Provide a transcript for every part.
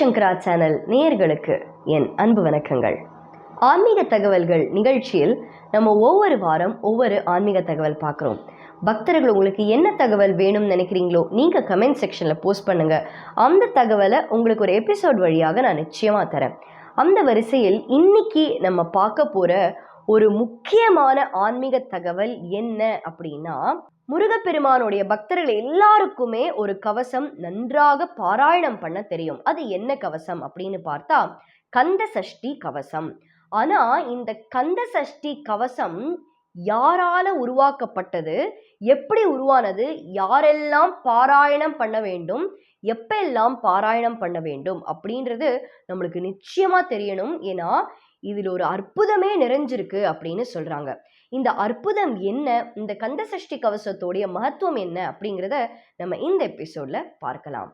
சங்கரா channel நேயர்களுக்கு என் அன்பு வணக்கங்கள். ஆன்மீக தகவல்கள் நிகழ்ச்சியில் நம்ம ஒவ்வொரு வாரம் ஒவ்வொரு ஆன்மீக தகவல் பார்க்குறோம். பக்தர்கள் உங்களுக்கு என்ன தகவல் வேணும்னு நினைக்கிறீங்களோ நீங்கள் கமெண்ட் செக்ஷனில் போஸ்ட் பண்ணுங்க. அந்த தகவலை உங்களுக்கு ஒரு எபிசோட் வழியாக நான் நிச்சயமாக தரேன். அந்த வரிசையில் இன்னைக்கு நம்ம பார்க்க போகிற ஒரு முக்கியமான ஆன்மீக தகவல் என்ன அப்படின்னா முருகப்பெருமானுடைய பக்தர்கள் எல்லாருக்குமே ஒரு கவசம் நன்றாக பாராயணம் பண்ண தெரியும். அது என்ன கவசம் அப்படின்னு பார்த்தா கந்த சஷ்டி கவசம். ஆனா இந்த கந்த சஷ்டி கவசம் யாரால உருவாக்கப்பட்டது? எப்படி உருவானது? யாரெல்லாம் பாராயணம் பண்ண வேண்டும்? எப்பெல்லாம் பாராயணம் பண்ண வேண்டும் அப்படின்றது நம்மளுக்கு நிச்சயமா தெரியணும். ஏன்னா இதில் ஒரு அற்புதமே நிறைஞ்சிருக்கு அப்படின்னு சொல்றாங்க. இந்த அற்புதம் என்ன? இந்த கந்த சஷ்டி கவசத்தோடைய மகத்துவம் என்ன? அப்படிங்கிறத நம்ம இந்த எபிசோட்ல பார்க்கலாம்.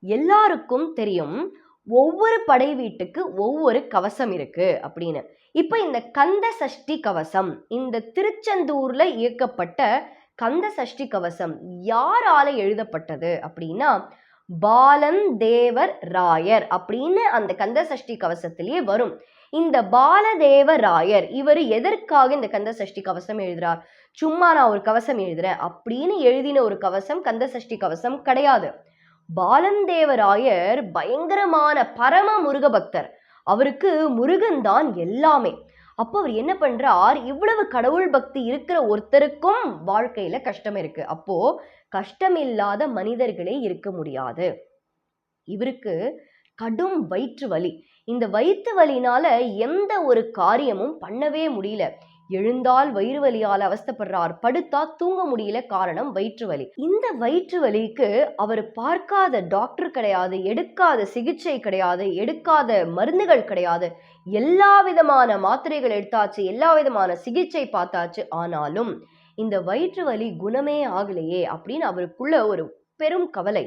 எல்லாருக்கும் தெரியும் ஒவ்வொரு படை வீட்டுக்கு ஒவ்வொரு கவசம் இருக்கு அப்படின்னு. இப்போ இந்த கந்த சஷ்டி கவசம் இந்த திருச்செந்தூர்ல இயக்கப்பட்ட கந்த சஷ்டி கவசம் யாரால எழுதப்பட்டது அப்படின்னா பாலன் தேவர் ராயர் அப்படின்னு அந்த கந்த சஷ்டி கவசத்திலேயே வரும். இந்த பாலதேவ ராயர் இவர் எதற்காக இந்த கந்த சஷ்டி கவசம் எழுதுறார்? சும்மா நான் ஒரு கவசம் எழுதுறேன் அப்படின்னு எழுதின ஒரு கவசம் கந்த சஷ்டி கவசம் கிடையாது. பாலந்தேவராயர் பயங்கரமான பரம முருக பக்தர் அவருக்கு முருகன் தான் எல்லாமே. அப்போ அவர் என்ன பண்ணுறார் இவ்வளவு கடவுள் பக்தி இருக்கிற ஒருத்தருக்கும் வாழ்க்கையில் கஷ்டம் இருக்குது அப்போது கஷ்டம் இல்லாத மனிதர்களே இருக்க முடியாது. இவருக்கு கடும் வயிற்று வலி. இந்த வயிற்று வலினால எந்த ஒரு காரியமும் பண்ணவே முடியல. எழுந்தால் வயிறு வலியால் அவஸ்தப்படுறார். படுத்தா தூங்க முடியல காரணம் வயிற்று வலி. இந்த வயிற்று வலிக்கு அவர் பார்க்காத டாக்டர் கிடையாது எடுக்காத சிகிச்சை கிடையாது எடுக்காத மருந்துகள் கிடையாது. எல்லா விதமான மாத்திரைகள் எடுத்தாச்சு எல்லா விதமான சிகிச்சை பார்த்தாச்சு. ஆனாலும் இந்த வயிற்று வலி குணமே ஆகலையே அப்படின்னு அவருக்குள்ள ஒரு பெரும் கவலை.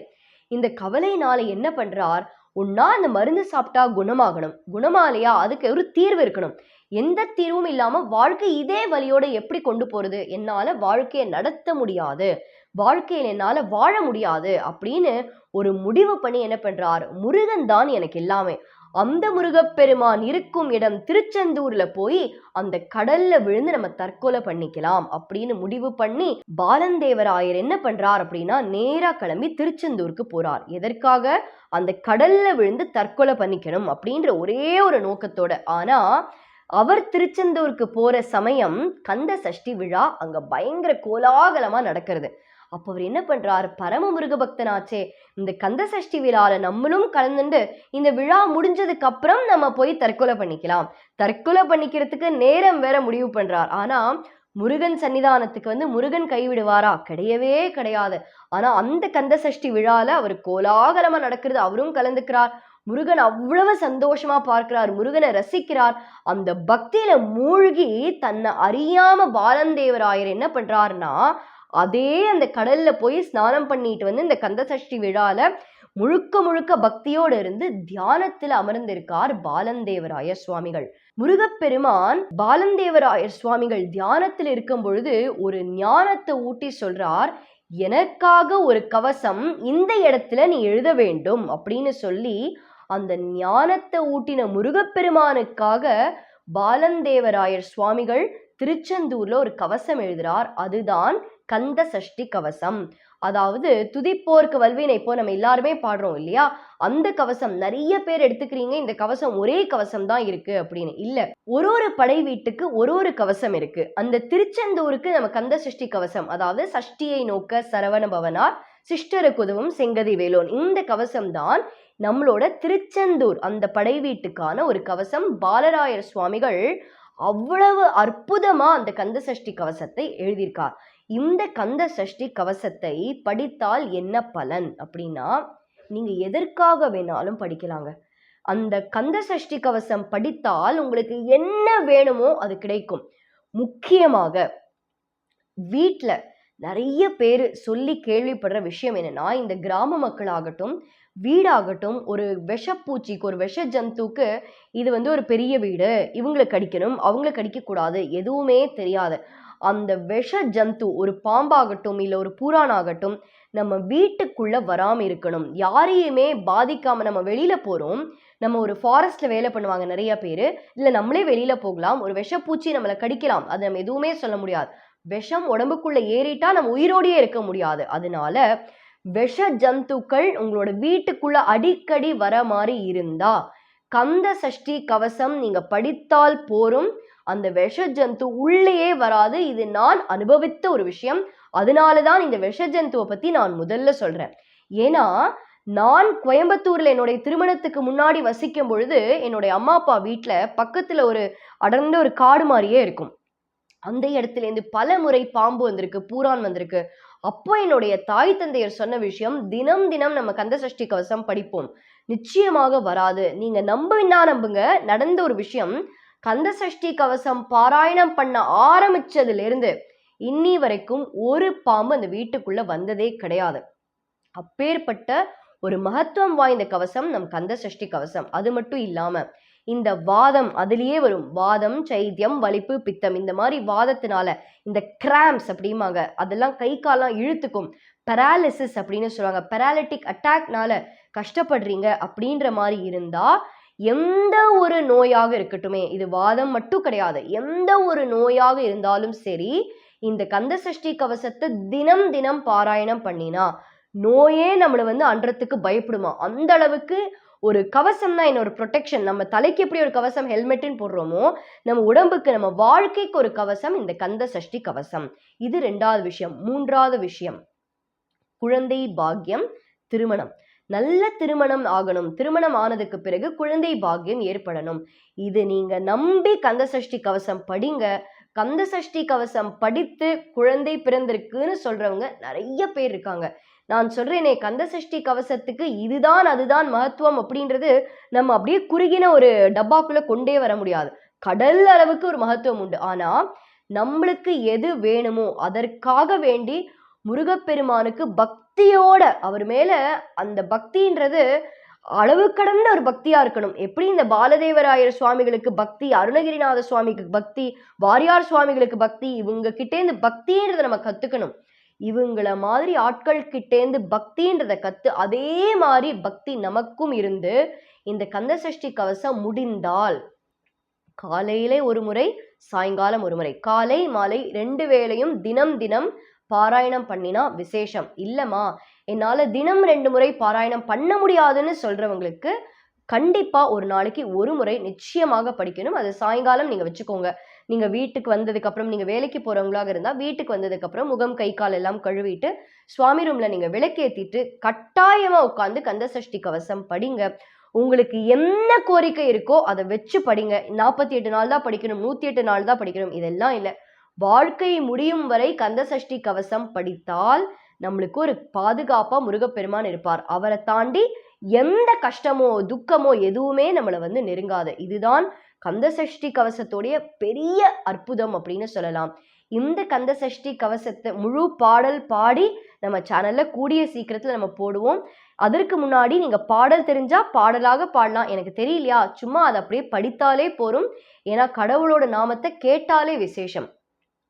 இந்த கவலைனால என்ன பண்றார்? ஒன்னா அந்த மருந்து சாப்பிட்டா குணமாகணும். குணமாலையா அதுக்கு ஒரு தீர்வு இருக்கணும். எந்த தீர்வும் இல்லாம வாழ்க்கை இதே வழியோட எப்படி கொண்டு போறது? என்னால வாழ்க்கையை நடத்த முடியாது. வாழ்க்கையில் என்னால வாழ முடியாது அப்படின்னு ஒரு முடிவு பண்ணி என்ன பண்றார்? முருகன் தான் எனக்கு எல்லாமே. அந்த முருகப்பெருமான் இருக்கும் இடம் திருச்செந்தூர்ல போய் அந்த கடல்ல விழுந்து நம்ம தற்கொலை பண்ணிக்கலாம் அப்படின்னு முடிவு பண்ணி பாலந்தேவராயர் என்ன பண்றார் அப்படின்னா நேரா கிளம்பி திருச்செந்தூருக்கு போறார். எதற்காக? அந்த கடல்ல விழுந்து தற்கொலை பண்ணிக்கணும் அப்படின்ற ஒரே ஒரு நோக்கத்தோட. ஆனா அவர் திருச்செந்தூருக்கு போகிற சமயம் கந்த சஷ்டி விழா அங்கே பயங்கர கோலாகலமாக நடக்கிறது. அப்போ அவர் என்ன பண்ணுறாரு பரம முருக பக்தனாச்சே இந்த கந்த சஷ்டி விழாவில் நம்மளும் கலந்துண்டு இந்த விழா முடிஞ்சதுக்கு அப்புறம் நம்ம போய் தற்கொலை பண்ணிக்கலாம். தற்கொலை பண்ணிக்கிறதுக்கு நேரம் வேற முடிவு பண்ணுறார் ஆனால் முருகன் சன்னிதானத்துக்கு வந்து முருகன் கைவிடுவாரா? கிடையவே கிடையாது. ஆனால் அந்த கந்த சஷ்டி விழாவில் அவர் கோலாகலமாக நடக்கிறது அவரும் கலந்துக்கிறார். முருகன் அவ்வளவு சந்தோஷமா பார்க்கிறார் முருகனை ரசிக்கிறார். அந்த பக்தியில மூழ்கி தன்னை அறியாம பாலந்தேவராயர் என்ன பண்றாருன்னா அதே அந்த கடல்ல போய் ஸ்நானம் பண்ணிட்டு வந்து இந்த கந்தசஷ்டி விழால முழுக்க முழுக்க பக்தியோடு இருந்து தியானத்தில் அமர்ந்திருக்கார் பாலந்தேவராயர் சுவாமிகள். முருகப்பெருமான் பாலந்தேவராயர் சுவாமிகள் தியானத்தில் இருக்கும் பொழுது ஒரு ஞானத்தை ஊட்டி சொல்றார் எனக்காக ஒரு கவசம் இந்த இடத்துல நீ எழுத வேண்டும் அப்படின்னு சொல்லி அந்த ஞானத்தை ஊட்டின முருகப்பெருமானுக்காக பாலந்தேவராயர் சுவாமிகள் திருச்செந்தூர்ல ஒரு கவசம் எழுதுறார். அதுதான் கந்த சஷ்டி கவசம். அதாவது துதிப்போருக்கு வல்வினை இப்போ நம்ம எல்லாருமே பாடுறோம் இல்லையா? அந்த கவசம் நிறைய பேர் எடுத்துக்கிறீங்க. இந்த கவசம் ஒரே கவசம் தான் இருக்கு அப்படின்னு. இல்ல ஒரு ஒரு படை வீட்டுக்கு ஒரு ஒரு கவசம் இருக்கு. அந்த திருச்செந்தூருக்கு நம்ம கந்த சஷ்டி கவசம் அதாவது சஷ்டியை நோக்க சரவண பவனார் சிஸ்டருக்கு உதவும் செங்கதி வேலோன் இந்த கவசம் தான் நம்மளோட திருச்செந்தூர் அந்த படை வீட்டுக்கான ஒரு கவசம். பாலராயர் சுவாமிகள் அவ்வளவு அற்புதமாக அந்த கந்த சஷ்டி கவசத்தை எழுதியிருக்கார். இந்த கந்த சஷ்டி கவசத்தை படித்தால் என்ன பலன் அப்படின்னா நீங்கள் எதற்காக வேணாலும் படிக்கலாங்க. அந்த கந்த சஷ்டி கவசம் படித்தால் உங்களுக்கு என்ன வேணுமோ அது கிடைக்கும். முக்கியமாக வீட்டில் நிறைய பேர் சொல்லி கேள்விப்படுற விஷயம் என்னன்னா இந்த கிராம மக்களாகட்டும் வீடாகட்டும் ஒரு விஷப்பூச்சிக்கு ஒரு விஷ ஜந்துக்கு இது வந்து ஒரு பெரிய வீடு. இவங்களை கடிக்கணும். அவங்கள கடிக்கக்கூடாது. எதுவுமே தெரியாது. அந்த விஷ ஜந்து ஒரு பாம்பாகட்டும் இல்லை ஒரு பூரானாகட்டும் நம்ம வீட்டுக்குள்ளே வராமல் இருக்கணும். யாரையுமே பாதிக்காமல் நம்ம வெளியில் போகிறோம் நம்ம ஒரு ஃபாரஸ்ட்டில் வேலை பண்ணுவாங்க நிறைய பேர். இல்லை நம்மளே வெளியில் போகலாம். ஒரு விஷப்பூச்சி நம்மளை கடிக்கலாம். அது நம்ம எதுவுமே சொல்ல முடியாது. விஷம் உடம்புக்குள்ளே ஏறிட்டா நம்ம உயிரோடையே இருக்க முடியாது. அதனால விஷ ஜந்துக்கள் உங்களோட வீட்டுக்குள்ள அடிக்கடி வர மாதிரி இருந்தா கந்த சஷ்டி கவசம் நீங்க படித்தால் போரும். அந்த விஷ ஜந்து உள்ளேயே வராது. இது நான் அனுபவித்த ஒரு விஷயம். அதனால தான் இந்த விஷ ஜந்துவை பத்தி நான் முதல்ல சொல்றேன். ஏன்னா நான் கோயம்புத்தூர்ல என்னுடைய திருமணத்துக்கு முன்னாடி வசிக்கும் பொழுது என்னுடைய அம்மா அப்பா வீட்டில் பக்கத்துல ஒரு அடர்ந்த ஒரு காடு மாதிரியே இருக்கும். அந்த இடத்துல இருந்து பல முறை பாம்பு வந்திருக்கு பூரான் வந்திருக்கு. அப்போ என்னுடைய தாய் தந்தையர் சொன்ன விஷயம் தினம் தினம் நம்ம கந்த சஷ்டி கவசம் படிப்போம். நிச்சயமாக வராது. நீங்க நம்பினா நம்புங்க. நடந்த ஒரு விஷயம் கந்த சஷ்டி கவசம் பாராயணம் பண்ண ஆரம்பிச்சதுல இருந்து இன்னி வரைக்கும் ஒரு பாம்பு அந்த வீட்டுக்குள்ள வந்ததே கிடையாது. அப்பேற்பட்ட ஒரு மகத்துவம் வாய்ந்த கவசம் நம் கந்த சஷ்டி கவசம். அது மட்டும் இல்லாம இந்த வாதம் அதுலேயே வரும். வாதம் சைத்தியம் வலிப்பு பித்தம் இந்த மாதிரி வாதத்தினால இந்த கிராம்ஸ் அப்படிம்பாங்க. அதெல்லாம் கை காலாம் இழுத்துக்கும். பெராலிசிஸ் அப்படின்னு சொல்லுவாங்க. பெராலிட்டிக் அட்டாக்னால கஷ்டப்படுறீங்க அப்படின்ற மாதிரி இருந்தா எந்த ஒரு நோயாக இருக்கட்டுமே இது வாதம் மட்டும் கிடையாது. எந்த ஒரு நோயாக இருந்தாலும் சரி இந்த கந்த சஷ்டி கவசத்தை தினம் தினம் பாராயணம் பண்ணினா நோயே நம்மளை வந்து அன்றத்துக்கு பயப்படுமா? அந்த அளவுக்கு ஒரு கவசம் தான் என்ன? ஒரு ப்ரொடெக்ஷன் நம்ம தலைக்கு எப்படி ஒரு கவசம்? ஹெல்மெட்டுன்னு போடுறோமோ நம்ம உடம்புக்கு நம்ம வாழ்க்கைக்கு ஒரு கவசம் இந்த கந்த சஷ்டி கவசம். இது ரெண்டாவது விஷயம். மூன்றாவது விஷயம். குழந்தை பாக்கியம் திருமணம். நல்ல திருமணம் ஆகணும். திருமணம் ஆனதுக்கு பிறகு குழந்தை பாக்கியம் ஏற்படணும். இது நீங்க நம்பி கந்த சஷ்டி கவசம் படிங்க. கந்த சஷ்டி கவசம் படித்து குழந்தை பிறந்திருக்குன்னு சொல்றவங்க நிறைய பேர் இருக்காங்க. நான் சொல்றேனே கந்த சஷ்டி கவசத்துக்கு இதுதான் அதுதான் மகத்துவம் அப்படின்றது நம்ம அப்படியே குறுகின ஒரு டப்பாக்குள்ள கொண்டே வர முடியாது. கடல் அளவுக்கு ஒரு மகத்துவம் உண்டு. ஆனா நம்மளுக்கு எது வேணுமோ அதற்காக வேண்டி முருகப்பெருமானுக்கு பக்தியோட அவர் மேல அந்த பக்தின்றது அளவு கடந்த ஒரு பக்தியா இருக்கணும். எப்படி இந்த பாலதேவராயர் சுவாமிகளுக்கு பக்தி அருணகிரிநாத சுவாமிக்கு பக்தி வாரியார் சுவாமிகளுக்கு பக்தி இவங்க கிட்டேந்து பக்தின்றதை நம்ம கத்துக்கணும். இவங்கள மாதிரி ஆட்கள் கிட்டேந்து பக்தின்றத கத்து அதே மாதிரி பக்தி நமக்கும் இருந்து இந்த கந்த சஷ்டி கவசம் முடிந்தால் காலையிலே ஒரு முறை சாயங்காலம் ஒரு முறை. காலை மாலை ரெண்டு வேளையும் தினம் தினம் பாராயணம் பண்ணினா விசேஷம். இல்லம்மா என்னால தினம் ரெண்டு முறை பாராயணம் பண்ண முடியாதுன்னு சொல்றவங்களுக்கு கண்டிப்பா ஒரு நாளைக்கு ஒரு முறை நிச்சயமாக படிக்கணும். அது சாயங்காலம் நீங்க வச்சுக்கோங்க. நீங்க வீட்டுக்கு வந்ததுக்கு அப்புறம் நீங்க வேலைக்கு போறவங்களாக இருந்தா வீட்டுக்கு வந்ததுக்கு அப்புறம் முகம் கை கால் எல்லாம் கழுவிட்டு சுவாமி ரூம்ல நீங்க விளக்கேத்திட்டு கட்டாயமா உட்காந்து கந்த சஷ்டி கவசம் படிங்க. உங்களுக்கு என்ன கோரிக்கை இருக்கோ அதை வச்சு படிங்க. நாற்பத்தி எட்டு நாள் தான் படிக்கணும் நூத்தி எட்டு நாள் தான் படிக்கணும் இதெல்லாம் இல்லை. வாழ்க்கை முடியும் வரை கந்த சஷ்டி கவசம் படித்தால் நம்மளுக்கு ஒரு பாதுகாப்பா முருகப்பெருமான் இருப்பார். அவரை தாண்டி எந்த கஷ்டமோ துக்கமோ எதுவுமே நம்மளை வந்து நெருங்காது. இதுதான் கந்த சஷ்டி கவசத்தோடைய பெரிய அற்புதம் அப்படின்னு சொல்லலாம். இந்த கந்த சஷ்டி கவசத்தை முழு பாடல் பாடி நம்ம சேனல்ல கூடிய சீக்கிரத்துல நம்ம போடுவோம். அதற்கு முன்னாடி நீங்க பாடல் தெரிஞ்சா பாடலாக பாடலாம். எனக்கு தெரியலையா? சும்மா அதை அப்படியே படித்தாலே போரும் ஏன்னா கடவுளோட நாமத்தை கேட்டாலே விசேஷம்.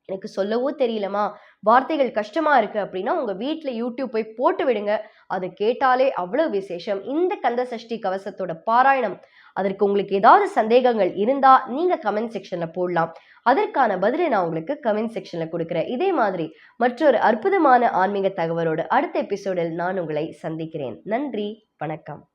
எனக்கு சொல்லவும் தெரியலமா வார்த்தைகள் கஷ்டமா இருக்கு அப்படின்னா உங்க வீட்டில் யூடியூப் போய் போட்டு விடுங்க. அதை கேட்டாலே அவ்வளவு விசேஷம். இந்த கந்த சஷ்டி கவசத்தோட பாராயணம் அதற்கு உங்களுக்கு ஏதாவது சந்தேகங்கள் இருந்தா நீங்க கமெண்ட் செக்ஷன்ல போடலாம். அதற்கான பதிலை நான் உங்களுக்கு கமெண்ட் செக்ஷன்ல கொடுக்குறேன். இதே மாதிரி மற்றொரு அற்புதமான ஆன்மீக தகவலோடு அடுத்த எபிசோடில் நான் உங்களை சந்திக்கிறேன். நன்றி வணக்கம்.